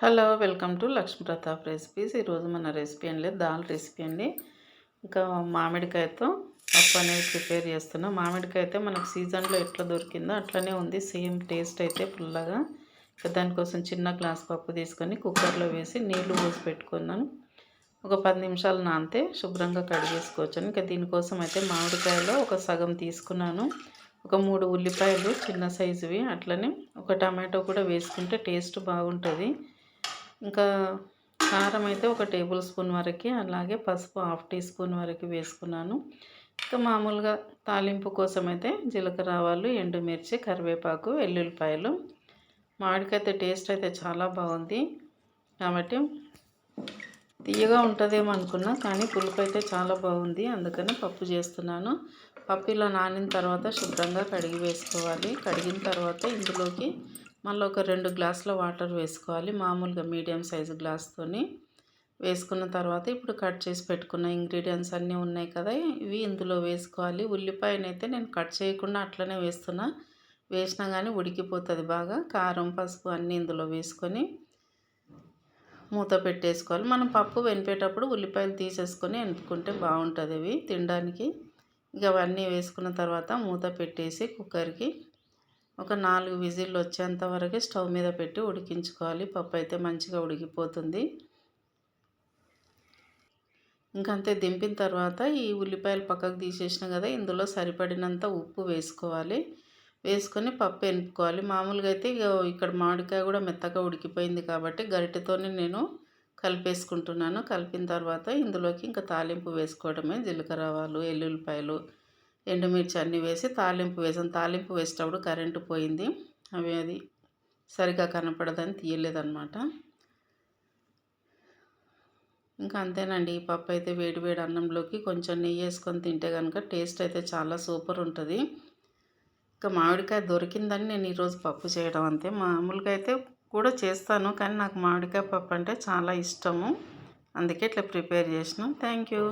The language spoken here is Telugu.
Hello welcome to Lakshmi Pratap recipes. ఈరోజు మన రెసిపీ అండి దాల్ రెసిపీ అండి. ఇంకా మామిడికాయతో పప్పు అనేది ప్రిపేర్ చేస్తున్నాం. మామిడికాయ అయితే మనకు సీజన్లో ఎట్లా దొరికిందో అట్లనే ఉంది. సేమ్ టేస్ట్ అయితే పుల్లగా. ఇంకా దానికోసం చిన్న గ్లాస్ పప్పు తీసుకొని కుక్కర్లో వేసి నీళ్ళు పోసి పెట్టుకున్నాను. ఒక పది నిమిషాలు నానితే శుభ్రంగా కడిగేసుకోవచ్చు ఇంకా దీనికోసం అయితే మామిడికాయలో ఒక సగం తీసుకున్నాను. ఒక మూడు ఉల్లిపాయలు చిన్న సైజువి. అట్లనే ఒక టమాటో కూడా వేసుకుంటే టేస్ట్ బాగుంటుంది. ఇంకా కారం అయితే ఒక టేబుల్ స్పూన్ వరకు అలాగే పసుపు హాఫ్ టీ స్పూన్ వరకు వేసుకున్నాను. ఇంకా మామూలుగా తాలింపు కోసం అయితే జీలకర్ర ఆవాలు ఎండుమిర్చి కరివేపాకు వెల్లుల్లిపాయలు. మామిడికైతే టేస్ట్ అయితే చాలా బాగుంది. కాబట్టి తీయగా ఉంటుందేమో అనుకున్నా కానీ పులుపు అయితే చాలా బాగుంది. అందుకని పప్పు చేస్తున్నాను. పప్పు ఇలా నానిన తర్వాత శుభ్రంగా కడిగి వేసుకోవాలి. కడిగిన తర్వాత ఇందులోకి మళ్ళీ ఒక రెండు గ్లాసుల వాటర్ వేసుకోవాలి. మామూలుగా మీడియం సైజు గ్లాస్తోని వేసుకున్న తర్వాత ఇప్పుడు కట్ చేసి పెట్టుకున్న ఇంగ్రీడియంట్స్ అన్నీ ఉన్నాయి కదా ఇవి ఇందులో వేసుకోవాలి. ఉల్లిపాయనైతే నేను కట్ చేయకుండా అట్లనే వేస్తున్నా. వేసినా కానీ ఉడికిపోతుంది బాగా. కారం పసుపు అన్నీ ఇందులో వేసుకొని మూత పెట్టేసుకోవాలి. మనం పప్పు వెనిపేటప్పుడు ఉల్లిపాయలు తీసేసుకొని వెనుకుంటే బాగుంటుంది అవి తినడానికి. ఇక అవన్నీ వేసుకున్న తర్వాత మూత పెట్టేసి కుక్కర్కి ఒక నాలుగు విజిల్లు వచ్చేంత వరకు స్టవ్ మీద పెట్టి ఉడికించుకోవాలి. పప్పు అయితే మంచిగా ఉడికిపోతుంది. ఇంకంతే దింపిన తర్వాత ఈ ఉల్లిపాయలు పక్కకు తీసేసిన కదా ఇందులో సరిపడినంత ఉప్పు వేసుకోవాలి. వేసుకొని పప్పు ఎనుపుకోవాలి. మామూలుగా అయితే ఇక్కడ మామిడికాయ కూడా మెత్తగా ఉడికిపోయింది కాబట్టి గరిటెతోనే నేను కలిపేసుకుంటున్నాను. కలిపిన తర్వాత ఇందులోకి ఇంకా తాలింపు వేసుకోవడమే జీలకర్ర ఆవాలు ఎల్లుల్లిపాయలు ఎండుమిర్చి అన్నీ వేసి తాలింపు వేసాను తాలింపు వేసేటప్పుడు కరెంటు పోయింది. అవి అది సరిగా కనపడదని తీయలేదన్నమాట. ఇంకా అంతేనండి. ఈ పప్పు అయితే వేడి వేడి అన్నంలోకి కొంచెం నెయ్యి వేసుకొని తింటే కనుక టేస్ట్ అయితే చాలా సూపర్ ఉంటుంది. ఇంకా మామిడికాయ దొరికిందని నేను ఈరోజు పప్పు చేయడం అంతే. మామూలుగా అయితే కూడా చేస్తాను కానీ నాకు మామిడికాయ పప్పు అంటే చాలా ఇష్టము. అందుకే ఇట్లా ప్రిపేర్ చేసినాం. Thank you.